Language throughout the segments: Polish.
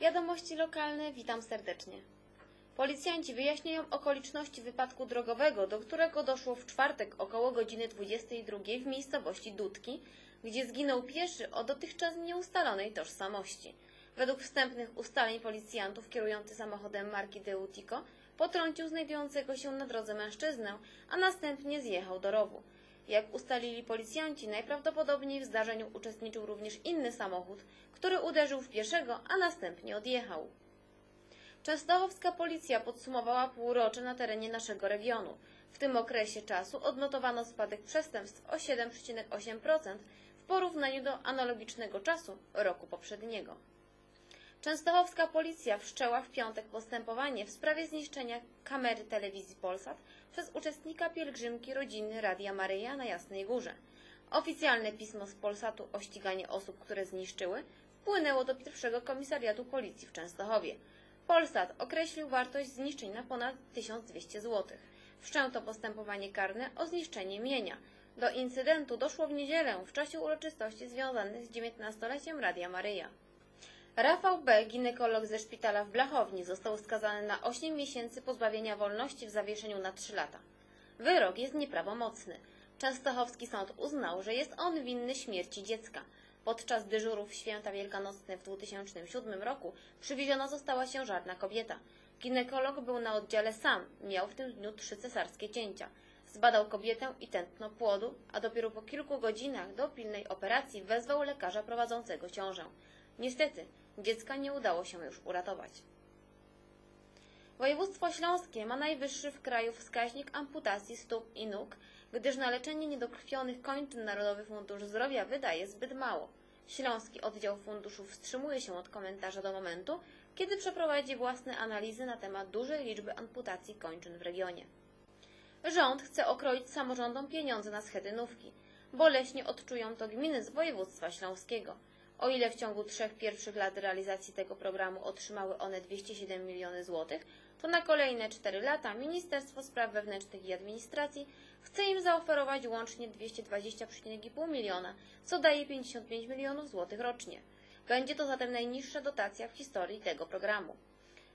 Wiadomości lokalne, witam serdecznie. Policjanci wyjaśniają okoliczności wypadku drogowego, do którego doszło w czwartek około godziny 22 w miejscowości Dudki, gdzie zginął pieszy o dotychczas nieustalonej tożsamości. Według wstępnych ustaleń policjantów kierujący samochodem marki Deutico potrącił znajdującego się na drodze mężczyznę, a następnie zjechał do rowu. Jak ustalili policjanci, najprawdopodobniej w zdarzeniu uczestniczył również inny samochód, który uderzył w pieszego, a następnie odjechał. Częstochowska policja podsumowała półrocze na terenie naszego regionu. W tym okresie czasu odnotowano spadek przestępstw o 7,8% w porównaniu do analogicznego czasu roku poprzedniego. Częstochowska policja wszczęła w piątek postępowanie w sprawie zniszczenia kamery telewizji Polsat przez uczestnika pielgrzymki rodziny Radia Maryja na Jasnej Górze. Oficjalne pismo z Polsatu o ściganie osób, które zniszczyły, wpłynęło do pierwszego komisariatu policji w Częstochowie. Polsat określił wartość zniszczeń na ponad 1200 zł. Wszczęto postępowanie karne o zniszczenie mienia. Do incydentu doszło w niedzielę w czasie uroczystości związanych z 19-leciem Radia Maryja. Rafał B., ginekolog ze szpitala w Blachowni, został skazany na 8 miesięcy pozbawienia wolności w zawieszeniu na 3 lata. Wyrok jest nieprawomocny. Częstochowski sąd uznał, że jest on winny śmierci dziecka. Podczas dyżurów święta wielkanocne w 2007 roku przywieziona została ciężarna kobieta. Ginekolog był na oddziale sam, miał w tym dniu trzy cesarskie cięcia. Zbadał kobietę i tętno płodu, a dopiero po kilku godzinach do pilnej operacji wezwał lekarza prowadzącego ciążę. Niestety, dziecka nie udało się już uratować. Województwo Śląskie ma najwyższy w kraju wskaźnik amputacji stóp i nóg, gdyż na leczenie niedokrwionych kończyn Narodowy Fundusz Zdrowia wydaje zbyt mało. Śląski oddział funduszu wstrzymuje się od komentarza do momentu, kiedy przeprowadzi własne analizy na temat dużej liczby amputacji kończyn w regionie. Rząd chce okroić samorządom pieniądze na schetynówki. Boleśnie odczują to gminy z województwa śląskiego. O ile w ciągu trzech pierwszych lat realizacji tego programu otrzymały one 207 miliony złotych, to na kolejne cztery lata Ministerstwo Spraw Wewnętrznych i Administracji chce im zaoferować łącznie 220,5 miliona, co daje 55 milionów złotych rocznie. Będzie to zatem najniższa dotacja w historii tego programu.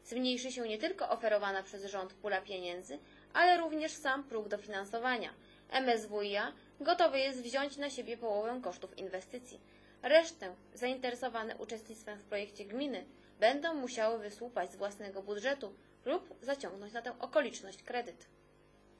Zmniejszy się nie tylko oferowana przez rząd pula pieniędzy, ale również sam próg dofinansowania. MSWiA gotowy jest wziąć na siebie połowę kosztów inwestycji. Resztę zainteresowane uczestnictwem w projekcie gminy będą musiały wysłupać z własnego budżetu lub zaciągnąć na tę okoliczność kredyt.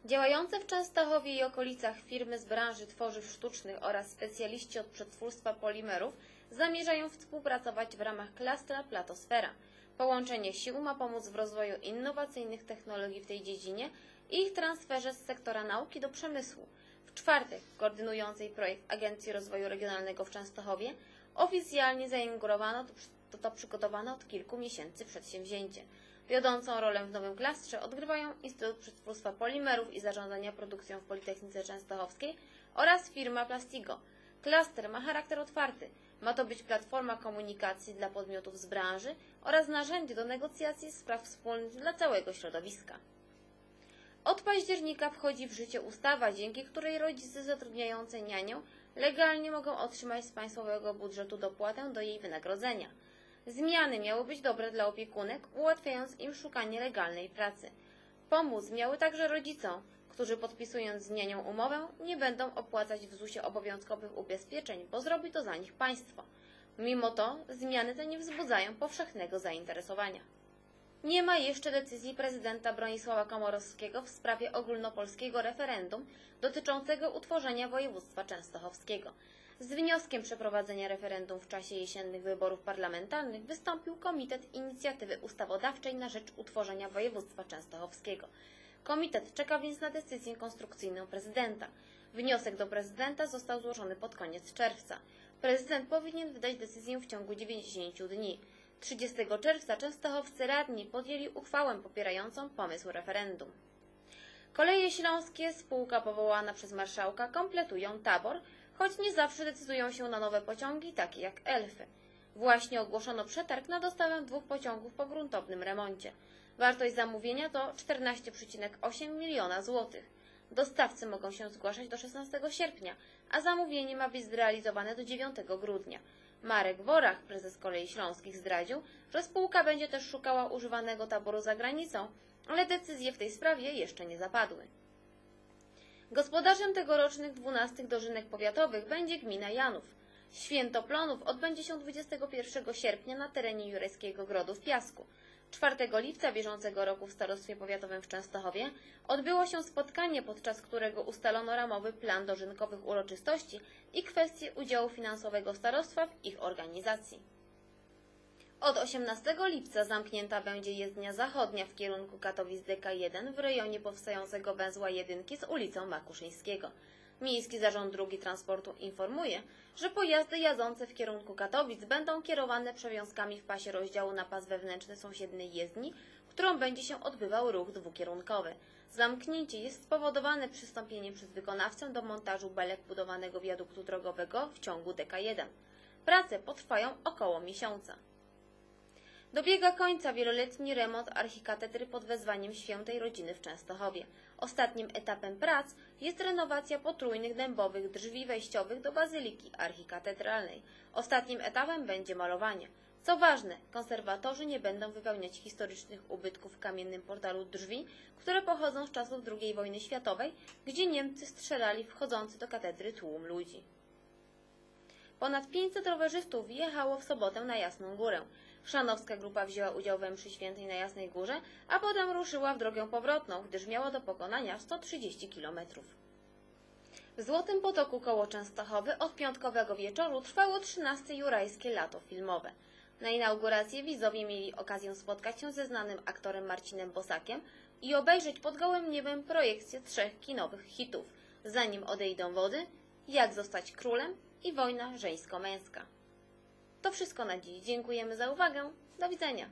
Działające w Częstochowie i okolicach firmy z branży tworzyw sztucznych oraz specjaliści od przetwórstwa polimerów zamierzają współpracować w ramach klastra Platosfera. Połączenie sił ma pomóc w rozwoju innowacyjnych technologii w tej dziedzinie i ich transferze z sektora nauki do przemysłu. Czwartek koordynującej projekt Agencji Rozwoju Regionalnego w Częstochowie oficjalnie zainaugurowano to, to przygotowane od kilku miesięcy przedsięwzięcie. Wiodącą rolę w nowym klastrze odgrywają Instytut Przetwórstwa Polimerów i Zarządzania Produkcją w Politechnice Częstochowskiej oraz firma Plastigo. Klaster ma charakter otwarty. Ma to być platforma komunikacji dla podmiotów z branży oraz narzędzie do negocjacji spraw wspólnych dla całego środowiska. Od października wchodzi w życie ustawa, dzięki której rodzice zatrudniający nianię legalnie mogą otrzymać z państwowego budżetu dopłatę do jej wynagrodzenia. Zmiany miały być dobre dla opiekunek, ułatwiając im szukanie legalnej pracy. Pomóc miały także rodzicom, którzy podpisując z nianią umowę nie będą opłacać w ZUS-ie obowiązkowych ubezpieczeń, bo zrobi to za nich państwo. Mimo to zmiany te nie wzbudzają powszechnego zainteresowania. Nie ma jeszcze decyzji prezydenta Bronisława Komorowskiego w sprawie ogólnopolskiego referendum dotyczącego utworzenia województwa częstochowskiego. Z wnioskiem przeprowadzenia referendum w czasie jesiennych wyborów parlamentarnych wystąpił Komitet Inicjatywy Ustawodawczej na rzecz utworzenia województwa częstochowskiego. Komitet czeka więc na decyzję konstrukcyjną prezydenta. Wniosek do prezydenta został złożony pod koniec czerwca. Prezydent powinien wydać decyzję w ciągu 90 dni. 30 czerwca częstochowcy radni podjęli uchwałę popierającą pomysł referendum. Koleje Śląskie, spółka powołana przez marszałka, kompletują tabor, choć nie zawsze decydują się na nowe pociągi, takie jak Elfy. Właśnie ogłoszono przetarg na dostawę dwóch pociągów po gruntownym remoncie. Wartość zamówienia to 14,8 miliona złotych. Dostawcy mogą się zgłaszać do 16 sierpnia, a zamówienie ma być zrealizowane do 9 grudnia. Marek Worach, prezes Kolei Śląskich, zdradził, że spółka będzie też szukała używanego taboru za granicą, ale decyzje w tej sprawie jeszcze nie zapadły. Gospodarzem tegorocznych 12 dożynek powiatowych będzie gmina Janów. Święto Plonów odbędzie się 21 sierpnia na terenie Jurejskiego Grodu w Piasku. 4 lipca bieżącego roku w Starostwie Powiatowym w Częstochowie odbyło się spotkanie, podczas którego ustalono ramowy plan dożynkowych uroczystości i kwestie udziału finansowego starostwa w ich organizacji. Od 18 lipca zamknięta będzie jezdnia zachodnia w kierunku Katowic DK1 w rejonie powstającego węzła jedynki z ulicą Makuszyńskiego. Miejski Zarząd Drógi Transportu informuje, że pojazdy jadące w kierunku Katowic będą kierowane przewiązkami w pasie rozdziału na pas wewnętrzny sąsiedniej jezdni, którą będzie się odbywał ruch dwukierunkowy. Zamknięcie jest spowodowane przystąpieniem przez wykonawcę do montażu belek budowanego wiaduktu drogowego w ciągu DK1. Prace potrwają około miesiąca. Dobiega końca wieloletni remont archikatedry pod wezwaniem Świętej Rodziny w Częstochowie. Ostatnim etapem prac jest renowacja potrójnych dębowych drzwi wejściowych do bazyliki archikatedralnej. Ostatnim etapem będzie malowanie. Co ważne, konserwatorzy nie będą wypełniać historycznych ubytków w kamiennym portalu drzwi, które pochodzą z czasów II wojny światowej, gdzie Niemcy strzelali wchodzący do katedry tłum ludzi. Ponad 500 rowerzystów wjechało w sobotę na Jasną Górę. Szanowska grupa wzięła udział we mszy świętej na Jasnej Górze, a potem ruszyła w drogę powrotną, gdyż miała do pokonania 130 km. W Złotym Potoku koło Częstochowy od piątkowego wieczoru trwało 13 jurajskie lato filmowe. Na inaugurację widzowie mieli okazję spotkać się ze znanym aktorem Marcinem Bosakiem i obejrzeć pod gołym niebem projekcję trzech kinowych hitów Zanim odejdą wody, Jak zostać królem i Wojna żeńsko-męska. To wszystko na dziś. Dziękujemy za uwagę. Do widzenia.